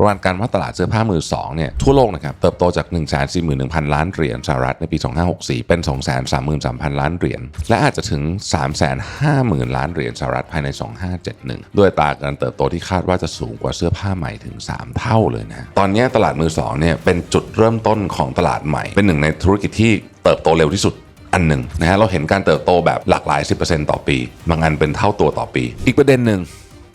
ประมาณการว่าตลาดเสื้อผ้ามือ2เนี่ยทั่วโลกนะครับเติบโตจาก 1 4 1 0 0 0 ล้านเหรียญสหรัฐในปี 2564 เป็น 233,000 ล้านเหรียญและอาจจะถึง 350,000 ล้านเหรียญสหรัฐภายใน 2571 ด้วยตาการเติบโตที่คาดว่าจะสูงกว่าเสื้อผ้าใหม่ถึง 3 เท่าเลยนะตอนนี้ตลาดมือ2เนี่ยเป็นจุดเริ่มต้นของตลาดใหม่ เป็นหนึ่งในธุรกิจที่เติบโตเร็วที่สุดอันหนึ่งนะฮะเราเห็นการเติบโตแบบหลากหลาย 10%ต่อปี บางอันเป็นเท่าตัวต่อปี อีกประเด็นหนึ่ง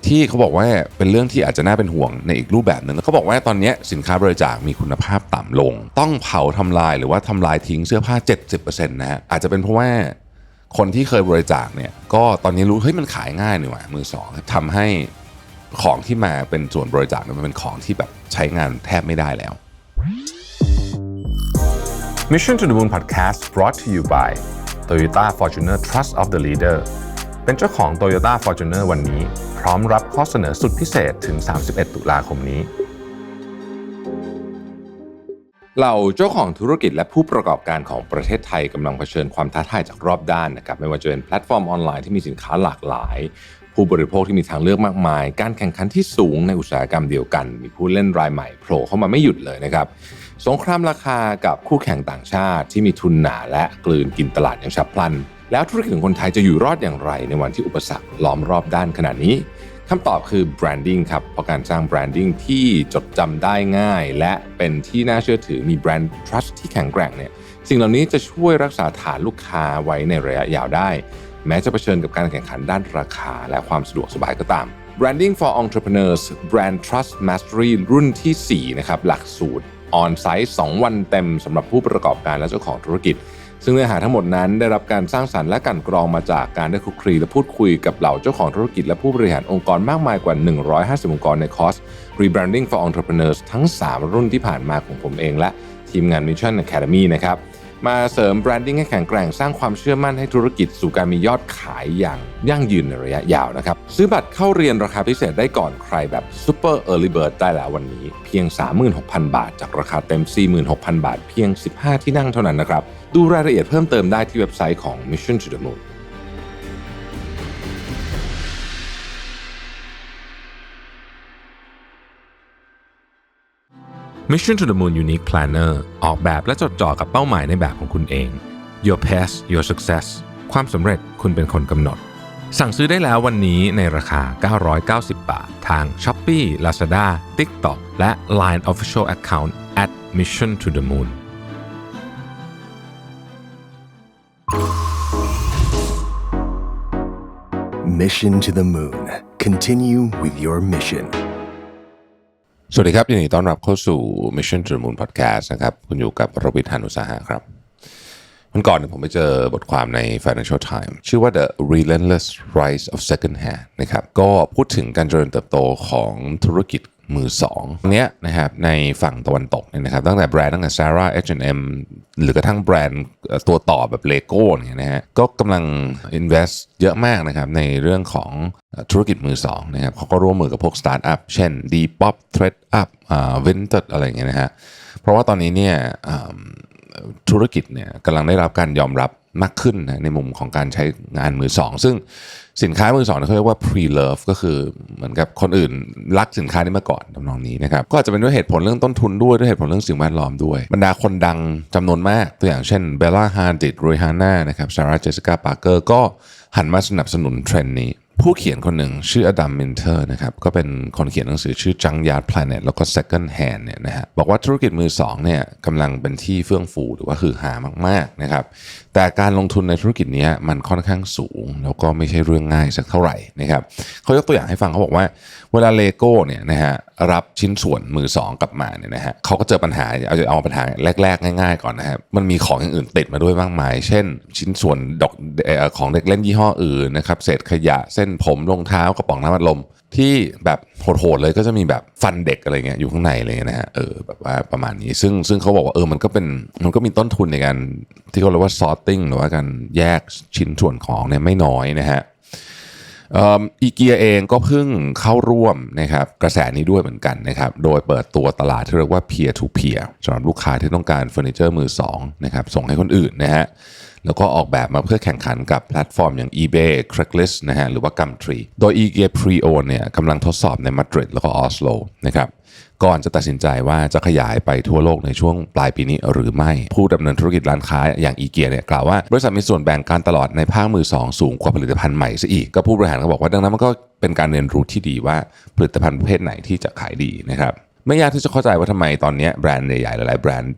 ที่เขาบอกว่าเป็นเรื่องที่อาจจะน่าเป็นห่วงในอีกรูปแบบหนึ่งเขาบอกว่าตอนนี้สินค้าบริจาคมีคุณภาพต่ำลง ต้องเผาทำลายหรือว่าทำลายทิ้งเสื้อผ้า 70%นะฮะอาจจะเป็นเพราะว่าคนที่เคยบริจาคเนี่ยก็ตอนนี้รู้เฮ้ยมันขายง่ายนี่หว่ามือสองทำให้ของที่มาเป็นส่วนบริจาคมันเป็นของที่แบบใช้งานแทบไม่ได้แล้ว Mission to the Moon Podcast brought to you by Toyota Fortuner Trust of the Leader เป็นเจ้าของ Toyota Fortuner วันนี้ พร้อมรับข้อเสนอสุดพิเศษถึง 31 ตุลาคมนี้เหล่าเจ้าของธุรกิจและผู้ประกอบการของประเทศไทยกำลังเผชิญความท้าทายจากรอบด้านนะครับไม่ว่าจะเป็นแพลตฟอร์มออนไลน์ที่มีสินค้าหลากหลาย ผู้บริโภคที่มีทางเลือกมากมาย การแข่งขันที่สูงในอุตสาหกรรมเดียวกัน มีผู้เล่นรายใหม่โผล่เข้ามาไม่หยุดเลยนะครับสงครามราคากับคู่แข่งต่างชาติที่มีทุนหนาและกลืนกินตลาดอย่างฉับพลัน แล้วธุรกิจของคนไทยจะอยู่รอดอย่างไร ในวันที่อุปสรรคล้อมรอบด้านขนาดนี้คำตอบคือ branding ครับเพราะการสร้าง branding ที่จดจำได้ง่าย และเป็นที่น่าเชื่อถือมี brand trust ที่แข็งแกร่งเนี่ยสิ่งเหล่านี้จะช่วยรักษาฐานลูกค้าไว้ในระยะยาวได้ แม้จะเผชิญกับการแข่งขันด้านราคา และความสะดวกสบายก็ตาม Branding for Entrepreneurs Brand Trust Mastery รุ่นทีสี่4 นะครับ หลักสูตรออนไซต์ 2 วันเต็มสำหรับผู้ประกอบการและเจ้าของธุรกิจ ซึ่งเนื้อหาทั้งหมดนั้นได้รับการสร้างสรรค์และกันกรองมาจากการได้คุกคีและพูดคุยกับเหล่าเจ้าของธุรกิจและผู้บริหารองค์กรมากมายกว่า 150 องค์กรในคอร์ส Rebranding for Entrepreneurs ทั้ง 3 รุ่นที่ผ่านมาของผมเองและทีมงาน Mission Academy นะครับ มาเสริมแบรนดิ้งให้แข็งแกร่งสร้างความเชื่อมั่นให้ธุรกิจสู่การมียอดขายอย่างยั่งยืนในระยะยาวนะครับ ซื้อบัตรเข้าเรียนราคาพิเศษได้ก่อนใครแบบ Super Early Bird ได้แล้ววันนี้เพียง 36,000 บาท จากราคาเต็ม 46,000 บาท เพียง 15 ที่นั่งเท่านั้นนะครับ ดูรายละเอียดเพิ่มเติมได้ที่เว็บไซต์ของ Mission to the Moon Mission to the Moon Unique Planner ออกแบบและจดจ่อกับเป้าหมายในแบบของคุณเอง Your Path Your Success ความสำเร็จคุณเป็นคนกำหนด สั่งซื้อได้แล้ววันนี้ในราคา 990 บาท ทาง Shopee Lazada TikTok และ Line Official Account at Mission to the Moon Mission to the Moon. Continue with your mission. สวัสดีครับยินดีต้อนรับเข้าสู่ Mission to the Moon Podcast นะครับ คุณอยู่กับโรบิทยานุสาหะครับวันก่อนเนี่ยผมไปเจอบทความใน Financial Times ชื่อว่า The Relentless Rise of Second Hand นะครับ ก็พูดถึงการเจริญเติบโตของธุรกิจ มือสองเนี้ยนะครับในฝั่งตะวันตกเนี่ยนะครับตั้งแต่แบรนด์ตั้งแต่ Zara H&M หรือกระทั่งแบรนด์ตัวต่อแบบ Lego เนี่ยนะฮะก็กำลัง invest เยอะมากนะครับในเรื่องของธุรกิจมือสองนะครับเขาก็ร่วมมือกับพวกสตาร์ทอัพเช่น Depop ThreadUp อ่า Vinted อะไรเงี้ยนะฮะเพราะว่าตอนนี้เนี่ยธุรกิจเนี่ยกำลังได้รับการยอมรับ มากขึ้นนะในมุมของการใช้งานมือสอง ซึ่งสินค้ามือสองเขาเรียกว่า pre-love ก็คือเหมือนกับคนอื่นรักสินค้านี้มาก่อนทำนองนี้นะครับก็อาจจะเป็นด้วยเหตุผลเรื่องต้นทุนด้วยด้วยเหตุผลเรื่องสิ่งแวดล้อมด้วย บรรดาคนดังจำนวนมากตัวอย่างเช่นเบลล่าฮาร์ดิตรูฮาน่านะครับซาร่าเจสสิก้าปาร์เกอร์ก็หันมาสนับสนุนเทรนด์นี้ ผู้เขียนคนหนึ่งชื่ออดัมมินเทอร์นะครับก็เป็นคนเขียนหนังสือชื่อจังยาร์ด Planet แล้วก็ Second Hand เนี่ยนะฮะบอกว่าธุรกิจมือสองเนี่ยกำลังเป็นที่เฟื่องฟูหรือว่าคือหามากๆนะครับแต่การลงทุนในธุรกิจนี้มันค่อนข้างสูง แล้วก็ไม่ใช่เรื่องง่ายสักเท่าไหร่นะครับเขายกตัวอย่างให้ฟังเขาบอกว่าเวลาเลโก้เนี่ยนะฮะรับชิ้นส่วนมือสองกลับมาเนี่ยนะฮะเขาก็เจอปัญหาเอาจะเอาปัญหาแรก ๆ ง่ายๆ ก่อนนะครับมันมีของอย่างอื่นติดมาด้วยมากมาย เช่น ชิ้นส่วนดอกของเด็กเล่นยี่ห้ออื่นนะครับเศษขยะเส้นผมรองเท้ากระป๋องน้ำอัดลม ที่แบบโหดๆเลยก็จะมีแบบฟันเด็กอะไรเงี้ยอยู่ข้างในเลยนะฮะเออแบบว่าประมาณนี้ ซึ่งซึ่งเขาบอกว่าเออมันก็เป็นมันก็มีต้นทุนในการที่เขาเรียกว่า sorting หรือว่าการแยกชิ้นส่วนของเนี่ยไม่น้อยนะฮะอีเกียเองก็เพิ่งเข้าร่วมนะครับกระแสนี้ด้วยเหมือนกันนะครับโดยเปิดตัวตลาดที่เรียกว่า peer to peer สำหรับลูกค้าที่ต้องการเฟอร์นิเจอร์มือสองนะครับส่งให้คนอื่นนะฮะ แล้วก็ออกแบบมาเพื่อแข่งขันกับแพลตฟอร์มอย่าง eBay Craigslist นะฮะหรือว่า Gumtree โดย IKEA Pre-owned เนี่ยกำลังทดสอบในมาดริดแล้วก็ออสโลนะครับก่อนจะตัดสินใจว่าจะขยายไปทั่วโลกในช่วงปลายปีนี้หรือไม่ ผู้ดำเนินธุรกิจร้านค้าอย่างอีเกียเนี่ยกล่าวว่า บริษัทมีส่วนแบ่งการตลาดในภาคมือสองสูงกว่าผลิตภัณฑ์ใหม่ซะอีก ก็ผู้บริหารก็บอกว่าดังนั้นมันก็เป็นการเรียนรู้ที่ดีว่าผลิตภัณฑ์ประเภทไหนที่จะขายดีนะครับไม่ยากที่จะเข้าใจว่าทำไมตอนนี้แบรนด์ใหญ่ๆหลายๆแบรนด์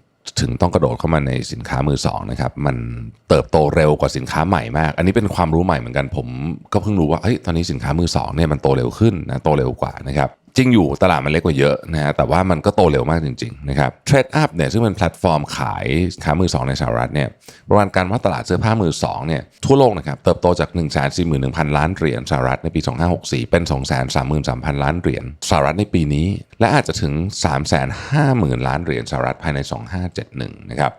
ถึงต้องกระโดดเข้ามาในสินค้ามือสองนะครับ มันเติบโตเร็วกว่าสินค้าใหม่มาก อันนี้เป็นความรู้ใหม่เหมือนกันผมก็เพิ่งรู้ว่าเฮ้ยตอนนี้สินค้ามือสองเนี่ยมันโตเร็วขึ้นนะโตเร็วกว่านะครับ จริงอยู่ตลาดมันเล็กกว่าเยอะนะฮะแต่ว่ามันก็โตเร็วมากจริงๆนะครับ Trade Up เนี่ยซึ่งเป็นแพลตฟอร์มขายค้ามือสองในสหรัฐเนี่ยประมาณการว่าตลาดเสื้อผ้ามือสองเนี่ยทั่วโลกนะครับเติบโตจาก 1 4 1 0 0 0 ล้านเหรียญสหรัฐในปี 2564 เป็น 233,000 ล้านเหรียญสหรัฐในปีนี้ และอาจจะถึง 350,000 ล้านเหรียญสหรัฐภายใน 2571 นะครับ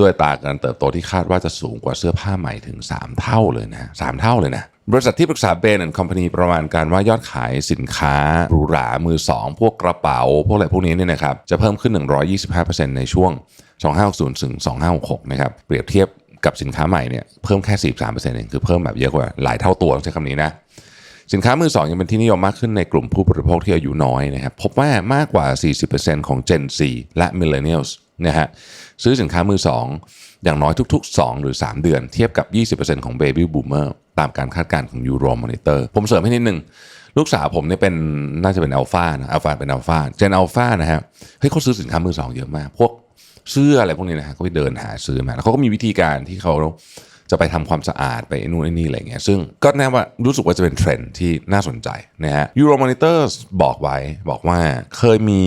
ด้วยตาการเติบโตที่คาดว่าจะสูงกว่าเสื้อผ้าใหม่ถึง 3 เท่าเลยนะสามเท่าเลยนะบริษัทที่ปรึกษาเบนด์คอมพานีประมาณการว่ายอดขายสินค้าหรูหรามือ 2 พวกกระเป๋า พวกอะไรพวกนี้เนี่ยนะครับจะเพิ่มขึ้น 125%ในช่วง 2560ถึง2566 นะครับเปรียบเทียบกับสินค้าใหม่เนี่ยเพิ่มแค่ 43%เองคือเพิ่มแบบเยอะกว่าหลายเท่าตัวใช้คำนี้นะ สินค้ามือสองยังเป็นที่นิยมมากขึ้นในกลุ่มผู้บริโภคที่อายุน้อยนะครับพบว่ามากกว่า 40%ของ Gen Z และ Millennials นะฮะซื้อสินค้ามือสองอย่างน้อยทุก ๆ 2 หรือ 3 เดือนเทียบกับ 20%ของ Baby Boomer ตามการคาดการณ์ของ Euro Monitor ผมเสริมให้นิดนึง ลูกสาวผมเนี่ยเป็นน่าจะเป็นอัลฟานะอัลฟาเป็นอัลฟาเจนอัลฟานะฮะเฮ้ยเขาซื้อสินค้ามือสองเยอะมาก พวกเสื้ออะไรพวกนี้นะฮะก็ไปเดินหาซื้อมาแล้วเขาก็มีวิธีการที่เขา จะไปทำความสะอาดไปนู่นนี่อะไรเงี้ยซึ่งก็แน่ว่ารู้สึกว่าจะเป็นเทรนด์ที่น่าสนใจนะฮะ Euromonitor บอกไว้บอกว่าเคยมี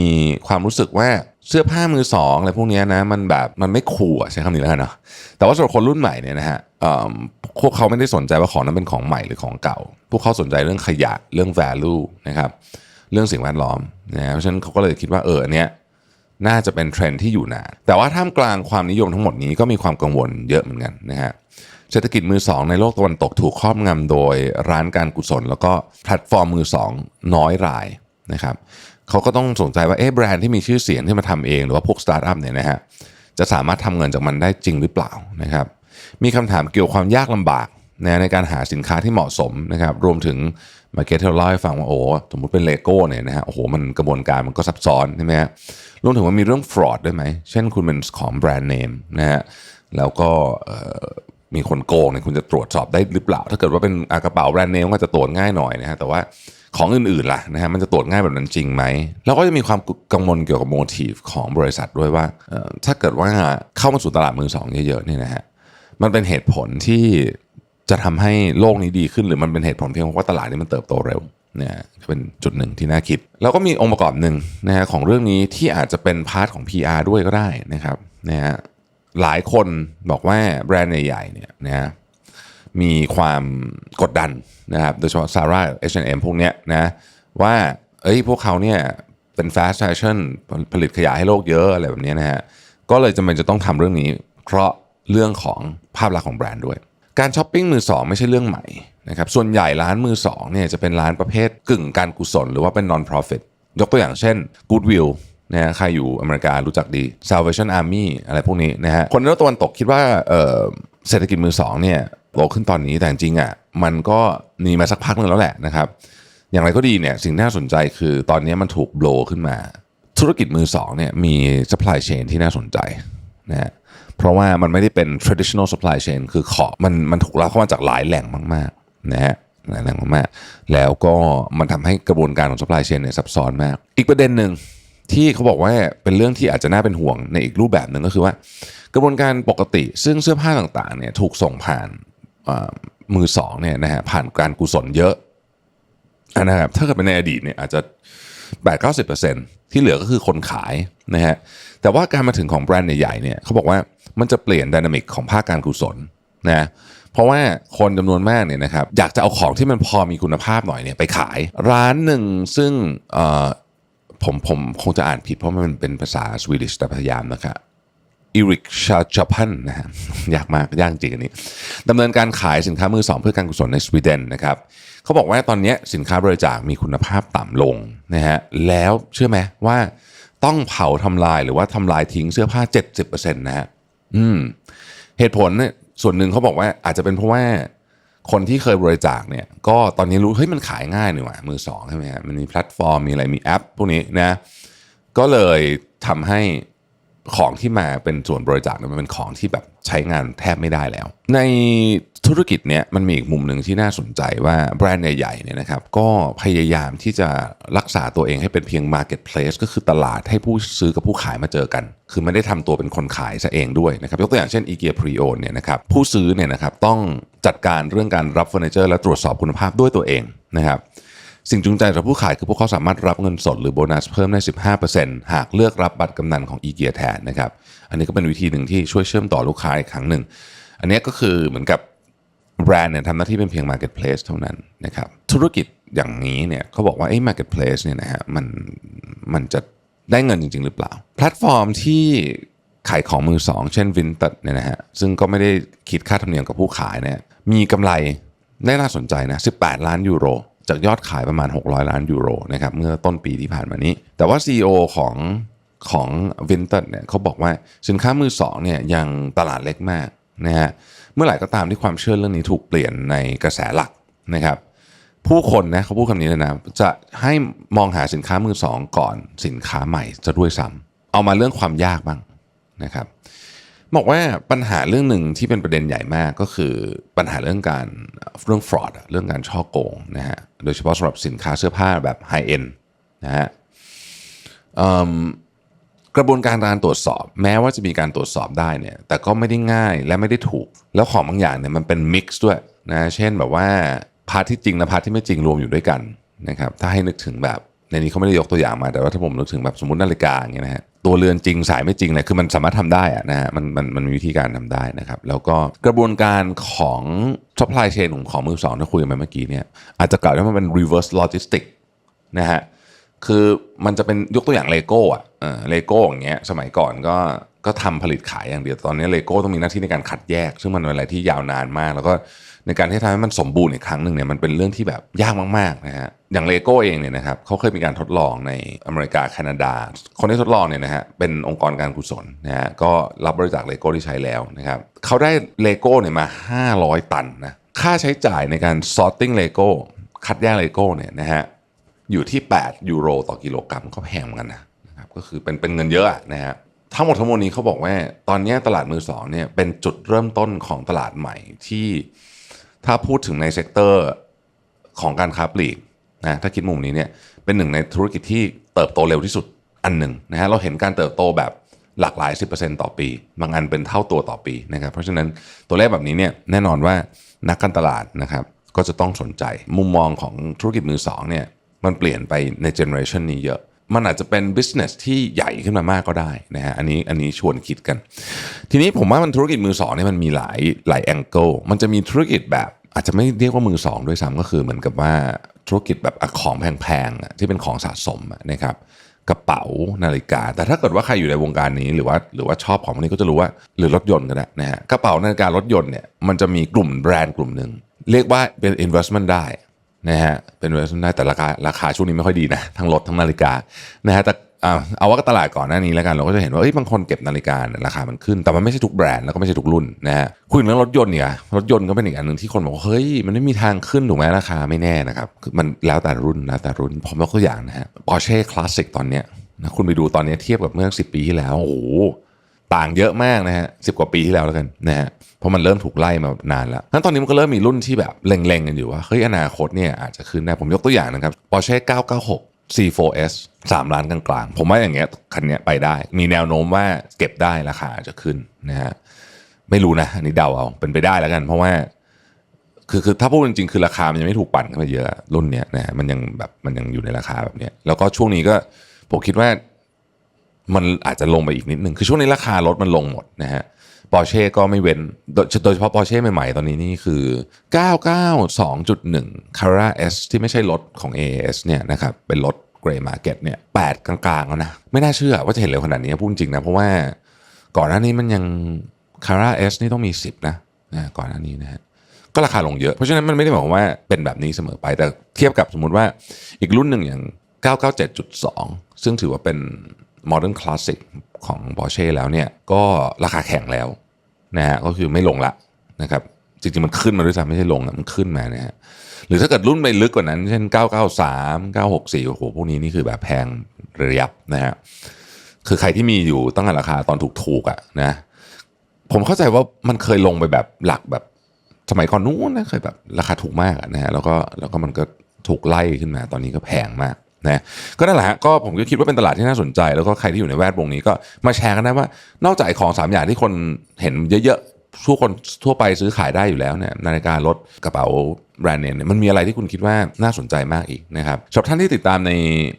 ความรู้สึกว่าเสื้อผ้ามือสองอะไรพวกนี้นะมันแบบมันไม่คูลอะใช้คำนี้แล้วกันเนาะแต่ว่าสำหรับคนรุ่นใหม่เนี่ยนะฮะพวกเขาไม่ได้สนใจว่าของนั้นเป็นของใหม่หรือของเก่า พวกเขาสนใจเรื่องขยะเรื่อง value นะครับเรื่องสิ่งแวดล้อมนะฮะเพราะฉะนั้นเขาก็เลยคิดว่าเอออันเนี้ย น่าจะเป็นเทรนด์ที่อยู่นาน แต่ว่าท่ามกลางความนิยมทั้งหมดนี้ก็มีความกังวลเยอะเหมือนกันนะฮะเศรษฐกิจมือสองในโลกตะวันตกถูกครอบงำโดยร้านการกุศล แล้วก็แพลตฟอร์มมือสองน้อยรายนะครับเขาก็ต้องสนใจว่าเอ๊ะแบรนด์ที่มีชื่อเสียงที่มาทำเอง หรือว่าพวกสตาร์ทอัพเนี่ยนะฮะจะสามารถทำเงินจากมันได้จริงหรือเปล่านะครับมีคำถามเกี่ยวกับความยากลำบากนะในการหาสินค้าที่เหมาะสมนะครับรวมถึง มาเก็ตเทลเล่าให้ฟังว่าโอ้สมมติเป็นเลโก้เนี่ยนะฮะโอ้โหมันกระบวนการมันก็ซับซ้อนใช่ไหมฮะรวมถึงว่ามีเรื่อง fraud ด้วยไหม เช่นคุณเป็นของแบรนด์เนมนะฮะแล้วก็มีคนโกงเนี่ยคุณจะตรวจสอบได้หรือเปล่า ถ้าเกิดว่าเป็นกระเป๋าแบรนด์เนมก็จะตรวจง่ายหน่อยนะฮะแต่ว่าของอื่นๆล่ะนะฮะมันจะตรวจง่ายแบบนั้นจริงไหม แล้วก็จะมีความกังวลเกี่ยวกับโมทีฟของบริษัทด้วยว่าถ้าเกิดว่าเข้ามาสู่ตลาดมือสองเยอะๆเนี่ยนะฮะมันเป็นเหตุผลที่ จะทำให้โลกนี้ดีขึ้นหรือมันเป็นเหตุผลเพียงเพราะว่าตลาดนี้มันเติบโตเร็วเนี่ยเป็นจุดหนึ่งที่น่าคิด แล้วก็มีองค์ประกอบหนึ่งนะฮะของเรื่องนี้ที่อาจจะเป็นพาร์ทของ PR ด้วยก็ได้นะครับนะฮะหลายคนบอกว่าแบรนด์ใหญ่ๆเนี่ยนะฮะมีความกดดันนะครับโดยเฉพาะซาร่า H&M พวกเนี้ยนะว่าเอ้ยพวกเขาเนี่ยเป็น fast fashion ผลิตขยะให้โลกเยอะอะไรแบบนี้นะฮะก็เลยจำเป็นจะต้องทำเรื่องนี้ เพราะเรื่องของภาพลักษณ์ของแบรนด์ด้วย การช้อปปิ้งมือสองไม่ใช่เรื่องใหม่นะครับส่วนใหญ่ร้านมือสองเนี่ยจะเป็นร้านประเภทกึ่งการกุศลหรือว่าเป็น non profit ยกตัวอย่างเช่น Goodwill นะฮะใครอยู่อเมริการู้จักดี Salvation Army อะไรพวกนี้นะฮะคนในโลกตะวันตกคิดว่าเออเศรษฐกิจมือสองเนี่ยโตขึ้นตอนนี้แต่จริงอะมันก็มีมาสักพักหนึ่งแล้วแหละนะครับ อย่างไรก็ดีเนี่ยสิ่งที่น่าสนใจคือตอนนี้มันถูกโบลขึ้นมา ธุรกิจมือสองเนี่ยมี supply chain ที่น่าสนใจนะฮะ เพราะว่ามันไม่ได้เป็น traditional supply chain คือขอมันมันถูกรับเข้ามาจากหลายแหล่งมากๆนะฮะหลายแหล่งมากๆแล้วก็มันทำให้กระบวนการของ supply chain เนี่ยซับซ้อนมาก อีกประเด็นหนึ่งที่เขาบอกว่าเป็นเรื่องที่อาจจะน่าเป็นห่วงในอีกรูปแบบหนึ่งก็คือว่า กระบวนการปกติ ซึ่งเสื้อผ้าต่างๆเนี่ยถูกส่งผ่านมือสองเนี่ยนะฮะผ่านการกุศลเยอะอะนะครับถ้าเกิดเป็นในอดีตเนี่ยอาจจะ 8 9 0ที่เหลือก็คือคนขายนะฮะแต่ว่าการมาถึงของแบรนด์ใหญ่ๆเนี่ยเขาบอกว่ามันจะเปลี่ยนดินามิกของภาคการกุศลนะเพราะว่าคนจำนวนมากเนี่ยนะครับอยากจะเอาของที่มันพอมีคุณภาพหน่อยเนี่ยไปขาย ร้านหนึ่งซึ่งผมผมคงจะอ่านผิดเพราะมันเป็นภาษาสวีดิชแต่พยายามนะครับอีริกชาจพันนะฮะยากมากยากจริงอันนี้ดำเนินการขายสินค้ามือสองเพื่อการกุศลในสวีเดนนะครับ เขาบอกว่าตอนนี้สินค้าบริจาคมีคุณภาพต่ำลงนะฮะแล้วเชื่อไหมว่าต้องเผาทำลายหรือว่าทำลายทิ้งเสื้อผ้า 70%นะฮะอืมเหตุผลเนี่ยส่วนหนึ่งเขาบอกว่าอาจจะเป็นเพราะว่าคนที่เคยบริจาคเนี่ย ก็ตอนนี้รู้เฮ้ยมันขายง่ายนี่หว่ามือสองใช่ไหมฮะมันมีแพลตฟอร์มมีอะไรมีแอป พวกนี้นะ ก็เลยทำให้ ของที่มาเป็นส่วนบริจาคเนี่ยมันเป็นของที่แบบใช้งานแทบไม่ได้แล้ว ในธุรกิจเนี่ยมันมีอีกมุมหนึ่งที่น่าสนใจว่าแบรนด์ใหญ่ๆเนี่ยนะครับก็พยายามที่จะรักษาตัวเองให้เป็นเพียง marketplace ก็คือตลาดให้ผู้ซื้อกับผู้ขายมาเจอกัน คือไม่ได้ทำตัวเป็นคนขายซะเองด้วยนะครับยกตัวอย่างเช่น IKEA Pre-o w n เนี่ยนะครับผู้ซื้อเนี่ยนะครับต้องจัดการเรื่องการรับเฟอร์นิเจอร์และตรวจสอบคุณภาพด้วยตัวเองนะครับ สิ่งจูงใจสำหรับผู้ขายคือพวกเขาสามารถรับเงินสดหรือโบนัสเพิ่มได้ 15%หากเลือกรับบัตรกำนันของอีเกียแทนนะครับ อันนี้ก็เป็นวิธีหนึ่งที่ช่วยเชื่อมต่อลูกค้าอีกครั้งหนึ่ง อันนี้ก็คือเหมือนกับแบรนด์เนี่ยทำหน้าที่เป็นเพียง Marketplace เท่านั้นนะครับ ธุรกิจอย่างนี้เนี่ยเขาบอกว่าไอ้ Marketplace เนี่ยนะฮะมันมันจะได้เงินจริง ๆ หรือเปล่า แพลตฟอร์มที่ขายของมือสองเช่น Vinted เนี่ยนะฮะซึ่งก็ไม่ได้คิดค่าธรรมเนียมกับผู้ขายเนี่ยมีกำไรได้น่าสนใจนะ 18 ล้านยูโร จากยอดขายประมาณ 600 ล้านยูโรนะครับเมื่อต้นปีที่ผ่านมานี้ แต่ว่า CEO ของของ Vinted เนี่ยเขาบอกว่าสินค้ามือสองเนี่ยยังตลาดเล็กมากนะฮะเมื่อไหร่ก็ตามที่ความเชื่อเรื่องนี้ถูกเปลี่ยนในกระแสหลักนะครับผู้คนนะเขาพูดคำนี้เลยนะจะให้มองหาสินค้ามือสองก่อนสินค้าใหม่จะด้วยซ้ำเอามาเรื่องความยากบ้างนะครับ บอกว่าปัญหาเรื่องหนึ่งที่เป็นประเด็นใหญ่มากก็คือปัญหาเรื่องการเรื่อง fraud อะเรื่องการช่อโกงนะฮะโดยเฉพาะสำหรับสินค้าเสื้อผ้าแบบ high end นะฮะกระบวนการการตรวจสอบ แม้ว่าจะมีการตรวจสอบได้เนี่ยแต่ก็ไม่ได้ง่ายและไม่ได้ถูก แล้วของบางอย่างเนี่ยมันเป็นมิกซ์ด้วยนะเช่นแบบว่าพาร์ทที่จริงและพาร์ทที่ไม่จริงรวมอยู่ด้วยกันนะครับถ้าให้นึกถึงแบบในนี้เขาไม่ได้ยกตัวอย่างมาแต่ว่าถ้าผมนึกถึงแบบสมมตินาฬิกาอย่างเงี้ยนะฮะ ตัวเรือนจริงสายไม่จริงเนี่ยคือมันสามารถทำได้อะนะฮะมันมันมันมีวิธีการทำได้นะครับ แล้วก็กระบวนการของ supply chain ของของมือสองที่คุยกันไปเมื่อกี้เนี่ยอาจจะกล่าวได้ว่ามันเป็น reverse logistic นะฮะคือมันจะเป็นยกตัวอย่างเลโก้อะเออเลโก้อย่างเงี้ยสมัยก่อนก็ก็ทำผลิตขายอย่างเดียวตอนนี้เลโก้ต้องมีหน้าที่ในการคัดแยก ซึ่งมันเป็นอะไรที่ยาวนานมาก แล้วก็ ในการที่ทำให้มันสมบูรณ์อีกครั้งหนึ่งเนี่ยมันเป็นเรื่องที่แบบยากมากๆนะฮะอย่างเลโก้เองเนี่ยนะครับเขาเคยมีการทดลองในอเมริกาแคนาดา คนที่ทดลองเนี่ยนะฮะเป็นองค์กรการกุศลนะฮะก็รับบริจาคเลโก้ที่ใช้แล้วนะครับเขาได้เลโก้เนี่ยมา 500 ตันนะค่าใช้จ่ายในการ sorting เลโก้คัดแยกเลโก้เนี่ยนะฮะอยู่ที่ 8 ยูโรต่อกิโลกรัมก็แพงเหมือนกันนะครับก็คือเป็นเป็นเงินเยอะนะฮะทั้งหมดทั้งมวลนี้เขาบอกว่า ตอนนี้ตลาดมือสองเนี่ยเป็นจุดเริ่มต้นของตลาดใหม่ที่ ถ้าพูดถึงในเซกเตอร์ของการค้าปลีกนะถ้าคิดมุมนี้เนี่ยเป็นหนึ่งในธุรกิจที่เติบโตเร็วที่สุดอันหนึ่งนะฮะเราเห็นการเติบโตแบบหลากหลาย 10%ต่อปี บางอันเป็นเท่าตัวต่อปีนะครับเพราะฉะนั้นตัวเลขแบบนี้เนี่ยแน่นอนว่านักการตลาดนะครับก็จะต้องสนใจมุมมองของธุรกิจมือสองเนี่ยมันเปลี่ยนไปในเจเนอเรชันนี้เยอะ มันอาจจะเป็น business ที่ใหญ่ขึ้นมามากก็ได้นะฮะอันนี้อันนี้ชวนคิดกัน ทีนี้ผมว่ามันธุรกิจมือสองเนี่ยมันมีหลายหลายแองเกิลมันจะมีธุรกิจแบบอาจจะไม่เรียกว่ามือสองด้วยซ้ำก็คือเหมือนกับว่าธุรกิจแบบของแพงๆที่เป็นของสะสมนะครับกระเป๋านาฬิกา แต่ถ้าเกิดว่าใครอยู่ในวงการนี้หรือว่าหรือว่าชอบของพวกนี้ก็จะรู้ว่าหรือรถยนต์ก็ได้นะฮะกระเป๋านาฬิการถยนต์เนี่ยมันจะมีกลุ่มแบรนด์กลุ่มหนึ่งเรียกว่าเป็น investment ได้ นะฮะเป็น investment ได้แต่ราคาราคาช่วงนี้ไม่ค่อยดีนะทั้งรถทั้งนาฬิกานะฮะแต่เอาว่าตลาดก่อนหน้านี้แล้วกันเราก็จะเห็นว่าเอ้ยบางคนเก็บนาฬิการาคามันขึ้น แต่มันไม่ใช่ทุกแบรนด์แล้วก็ไม่ใช่ทุกรุ่นนะฮะคุยเรื่องรถยนต์เนี่ยรถยนต์ก็เป็นอีกอันหนึ่งที่คนบอกว่าเฮ้ยมันไม่มีทางขึ้นถูกไหมราคาไม่แน่นะครับมันแล้วแต่รุ่นแล้วแต่รุ่น ผมยกตัวอย่างนะฮะ Porsche Classic ตอนเนี้ยนะคุณไปดูตอนนี้เทียบกับเมื่อสิปีที่แล้วโอ้โห ต่างเยอะมากนะฮะสิกว่าปีที่แล้วแล้วกันนะฮะเพราะมันเริ่มถูกไล่มานานแล้วงั้นตอนนี้มันก็เริ่มมีรุ่นที่แบบเล็งๆกันอยู่ว่าเฮ้ยอนาคตเนี่ยอาจจะขึ้นได้ผมยกตัวอย่างนะครับ Porsche 996 C4S 3 ล้านกลางๆ ผมว่าอย่างเงี้ยคันเนี้ยไปได้ มีแนวโน้มว่าเก็บได้ราคาจะขึ้นนะฮะไม่รู้นะ อันนี้เดาเอาเป็นไปได้แล้วกัน เพราะว่า คือคือถ้าพูดจริงๆ คือราคามันยังไม่ถูกปั่นขึ้นมาเยอะรุ่นเนี้ยนะฮะมันยังแบบมันยังอยู่ในราคาแบบเนี้ยแล้วก็ช่วงนี้ก็ผมคิดว่า มันอาจจะลงไปอีกนิดนึง คือช่วงนี้ราคารถมันลงหมดนะฮะปอร์เช่ก็ไม่เว้น โดยเฉพาะปอร์เช่ใหม่ๆ ตอนนี้นี่คือ 992.1 c a r a S ที่ไม่ใช่รถของ AS เนี่ยนะครับเป็นรถ Grey Market เนี่ย8กลางๆแล้วนะ ไม่น่าเชื่อว่าจะเห็นเร็วขนาดนี้พูดจริงนะ เพราะว่าก่อนหน้านี้มันยัง Carrera S นี่ต้องมี 10 นะนะก่อนหน้านี้นะฮะก็ราคาลงเยอะ เพราะฉะนั้นมันไม่ได้หมายความว่าเป็นแบบนี้เสมอไป แต่เทียบกับสมมติว่าอีกรุ่นหนึ่งอย่าง 997.2 ซึ่งถือว่าเป็น Modern Classic ของ Porsche แล้วเนี่ยก็ราคาแข่งแล้วนะฮะก็คือไม่ลงละนะครับจริงๆ มันขึ้นมาด้วยซ้ำไม่ใช่ลงนะมันขึ้นมานะฮะหรือถ้าเกิดรุ่นไปลึกกว่านั้น เช่น 993 964 โอ้โห พวกนี้นี่คือแบบแพงระยับนะฮะคือใครที่มีอยู่ตั้งแต่ราคาตอนถูกๆอะ่ะนะผมเข้าใจว่ามันเคยลงไปแบบหลักแบบสมัยก่อนนู้นนะเคยแบบราคาถูกมากนะฮะแล้วก็แล้วก็มันก็ถูกไล่ขึ้นมา ตอนนี้ก็แพงมาก นะก็นั่นแหละฮะก็ผมก็คิดว่าเป็นตลาดที่น่าสนใจ แล้วก็ใครที่อยู่ในแวดวงนี้ก็มาแชร์กันได้ว่า นอกจากของสามอย่างที่คนเห็นเยอะๆทุกคนทั่วไปซื้อขายได้อยู่แล้วเนี่ยนาฬิการถกระเป๋าแบรนด์เนมมันมีอะไรที่คุณคิดว่าน่าสนใจมากอีกนะครับสำหรับท่านที่ติดตามใน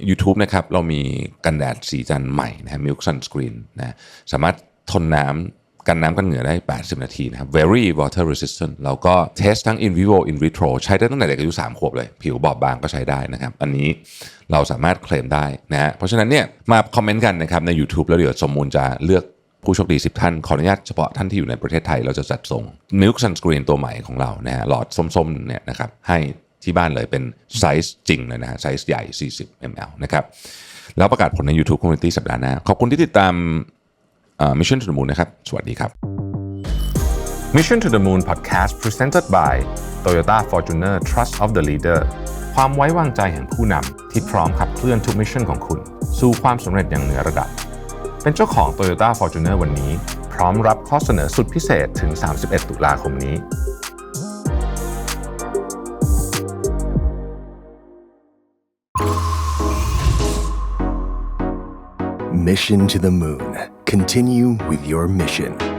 YouTube นะครับเรามีกันแดดสีจันทร์ใหม่นะฮะ Milk Sunscreen นะสามารถทนน้ำ กันน้ำกันเหงื่อได้ 80 นาทีนะครับ very water resistant แล้วก็เทสทั้ง in vivo in vitro ใช้ได้ตั้งแต่เด็กอายุ 3 ขวบเลย ผิวบอบบางก็ใช้ได้นะครับ อันนี้เราสามารถเคลมได้นะฮะเพราะฉะนั้นเนี่ยมาคอมเมนต์กันนะครับใน YouTube แล้วเดี๋ยวสมมูลจะเลือกผู้โชคดี 10 ท่าน ขออนุญาตเฉพาะท่านที่อยู่ในประเทศไทย เราจะจัดส่ง Milk Sunscreen ตัวใหม่ของเรานะฮะหลอดส้มๆเนี่ยนะครับให้ที่บ้านเลยเป็นไซส์จริงเลยนะฮะไซส์ใหญ่ 40 ml นะครับแล้วประกาศผลใน YouTube Community สัปดาห์หน้าขอบคุณที่ติดตาม มิชชั่น to the Moon นะครับ สวัสดีครับ Mission to the Moon Podcast Presented by Toyota Fortuner Trust of the Leader ความไว้วางใจแห่งผู้นำที่พร้อมขับเคลื่อนทุกมิชชั่นของคุณ สู่ความสำเร็จอย่างเหนือระดับ เป็นเจ้าของ Toyota Fortuner วันนี้ พร้อมรับข้อเสนอสุดพิเศษถึง 31 ตุลาคมนี้ Mission to the Moon. Continue with your mission.